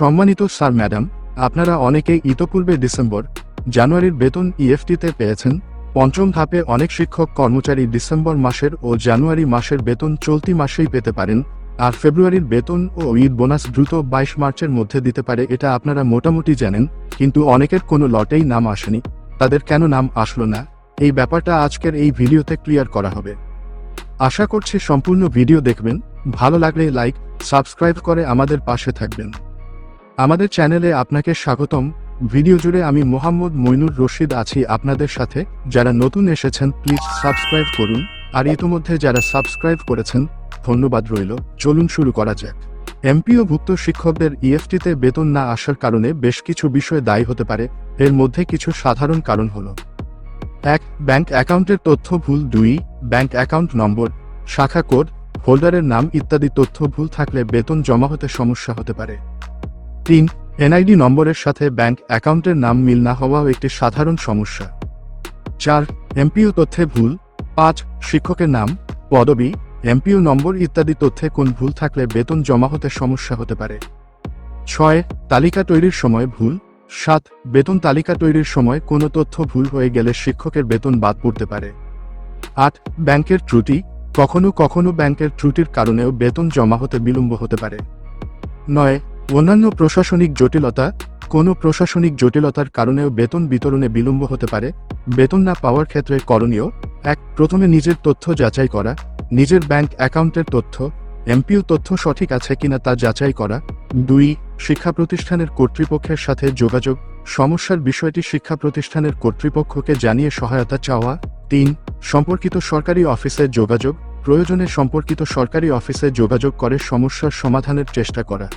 সম্মানিত sir, madam, আপনারা অনেকেই ইতপূর্বে ডিসেম্বর জানুয়ারির বেতন ইএফটিতে পেয়েছেন। পঞ্চম ধাপে অনেক শিক্ষক কর্মচারী ডিসেম্বর মাসের ও জানুয়ারি মাসের বেতন চলতি মাসেই পেতে পারেন, আর ফেব্রুয়ারির বেতন ও ঈদ বোনাস দ্রুত বাইশ মার্চের মধ্যে দিতে পারে এটা আপনারা মোটামুটি জানেন, কিন্তু অনেকের কোনো লটেই নাম আসেনি, তাদের কেন নাম আসলো না? এই ব্যাপারটা আজকের এই ভিডিওতে ক্লিয়ার করা হবে। আশা করছি সম্পূর্ণ ভিডিও দেখবেন, ভালো লাগলে লাইক, সাবস্ক্রাইব করে আমাদের পাশে থাকবেন। আমাদের চ্যানেলে আপনাকে স্বাগতম। ভিডিও জুড়ে আমি মোহাম্মদ মইনুর রশিদ আছি আপনাদের সাথে। যারা নতুন এসেছেন, প্লিজ সাবস্ক্রাইব করুন। আর ইতিমধ্যে যারা সাবস্ক্রাইব করেছেন, ধন্যবাদ রইল। চলুন শুরু করা যাক। এমপিওভুক্ত শিক্ষকদের ইএফটিতে বেতন না আসার কারণে বেশ কিছু বিষয় দায়ী হতে পারে। এর মধ্যে কিছু সাধারণ কারণ হল এক, ব্যাংক অ্যাকাউন্টের তথ্য ভুল। দুই, ব্যাংক অ্যাকাউন্ট নম্বর, শাখা কোড হোল্ডারের নাম ইত্যাদি তথ্য ভুল থাকলে বেতন জমা হতে সমস্যা হতে পারে। তিন, এনআইডি নম্বরের সাথে ব্যাংক অ্যাকাউন্টের নাম মিল না হওয়াও একটি সাধারণ সমস্যা। চার এমপিও তথ্যে ভুল। পাঁচ, শিক্ষকের নাম, পদবি এমপিও নম্বর ইত্যাদি তথ্যে কোন ভুল থাকলে বেতন জমা হতে সমস্যা হতে পারে। ছয়, তালিকা তৈরির সময় ভুল। সাত, বেতন তালিকা তৈরির সময় কোনো তথ্য ভুল হয়ে গেলে শিক্ষকের বেতন বাদ পড়তে পারে। আট, ব্যাংকের ত্রুটি। কখনো কখনো ব্যাংকের ত্রুটির কারণেও বেতন জমা হতে বিলম্ব হতে পারে। নয় অন্যান্য প্রশাসনিক জটিলতা, কোনো প্রশাসনিক জটিলতার কারণেও বেতন বিতরণে বিলম্ব হতে পারে। বেতন না পাওয়ার ক্ষেত্রে করণীয়, এক, প্রথমে নিজের তথ্য যাচাই করা, নিজের ব্যাংক অ্যাকাউন্টের তথ্য এমপিও তথ্য সঠিক আছে কিনা তা যাচাই করা। দুই, শিক্ষা প্রতিষ্ঠানের কর্তৃপক্ষের সাথে যোগাযোগ, সমস্যার বিষয়টি শিক্ষা প্রতিষ্ঠানের কর্তৃপক্ষকে জানিয়ে সহায়তা চাওয়া। তিন, সম্পর্কিত সরকারি অফিসে যোগাযোগ, প্রয়োজনে সম্পর্কিত সরকারি অফিসে যোগাযোগ করে সমস্যার সমাধানের চেষ্টা করা।